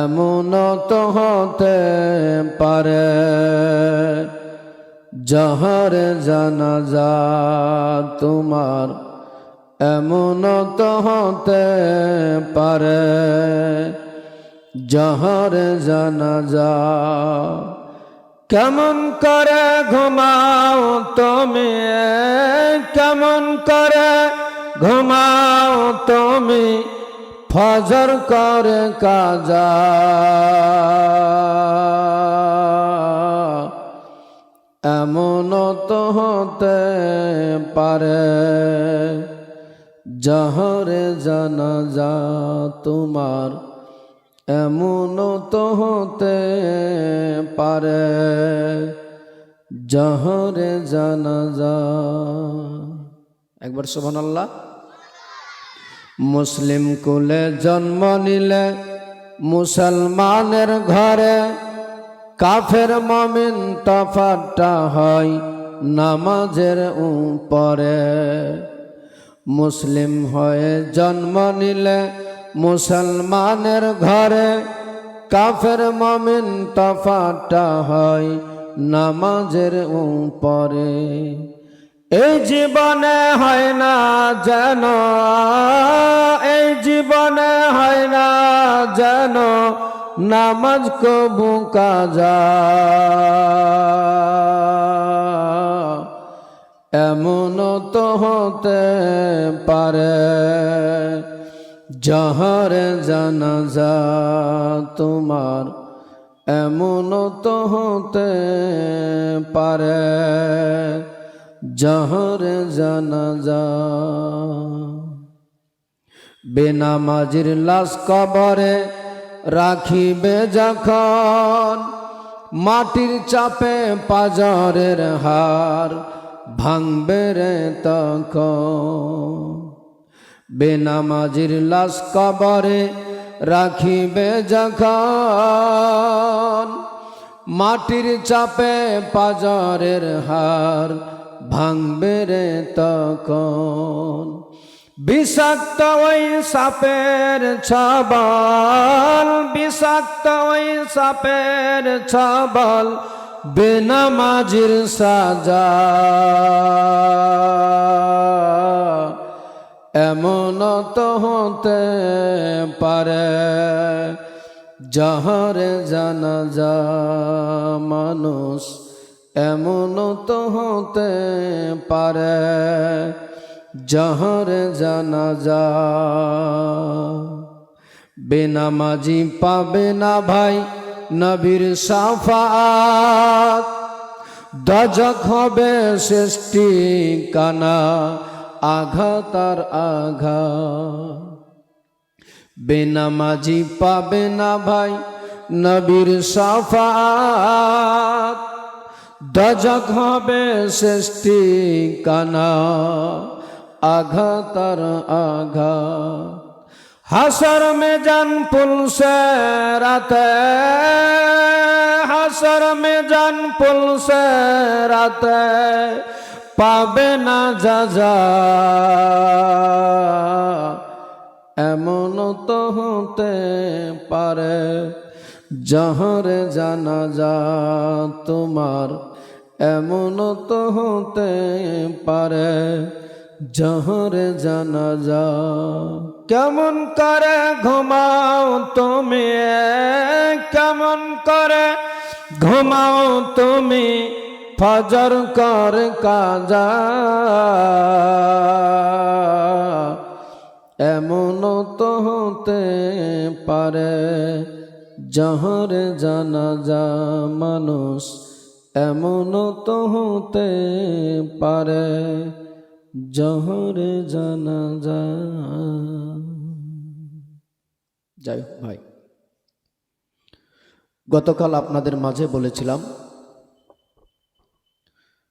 এমন তো হতে পারে, যাহার জানাজা তোমার এমন তো হতে পারে, যাহার জানাজা কেমন করে ঘুমাও তুমি? তুমি ফজর করে কাজা। এমন তো হতে পারে যাহরে জানা যা তোমার এমন তো হতে পারে যাহরে জানা যা একবার শোভন আল্লাহ মুসলিম কুলে জন্ম নিলে মুসলমানের ঘরে কাফের মমিন তফাটা হয় নামাজের উপরে। মুসলিম হয়ে জন্ম নিলে মুসলমানের ঘরে কাফের মমিন তফাটা হয় নামাজের উপরে। এই জীবনে হয় না যেন, এই জীবনে হয় না যেন নামাজ কবু কাজা। এমন তো হতে পারে, যাহার জানাজা তোমার এমন তো হতে পারে। যাহার জানাজা। বেনামাজির লাশ কবরে রাখিবে যখন, মাটির চাপে পাজরের হার ভাঙবে রে তখন। বেনামাজির লাশ কবরে রাখিবে যখন, মাটির চাপে পাজরের হার ভাঙবে রে তখন। বিষাক্ত ওই সাপের ছবল, বিষাক্ত ওই সাপের ছবল, বেনামাজির সাজা। এমন তো হতে পারে, যাহার জানা যা মানুষ এমন তো হতে পারে, যাহার জানা যা বেনামাজি পাবে না ভাই নবীর সাফাত। দজক হবে সৃষ্টি কানা আঘাতার আঘা বেনামাজি পাবে না ভাই নবীর সাফাত। দজক হবে সৃষ্টি কানা, আঘাতার আঘা হাসর মে জান পুলসে রাতে, হাসর মে জান পুলসে রাতে, পাবে না যা যা এমন তো হতে পারে যাহার জানা যা তোমার এমন তো হতে পারে জানা যা কেমন করে ঘুমাও তুমি? কেমন করে ঘুমাও তুমি? ফজর কর কাজা। এমন তো হতে পারে যাহার জানা যা মানুষ এমন তো হতে পারে জহরে জানা যা যাই হোক ভাই, গতকাল আপনাদের মাঝে বলেছিলাম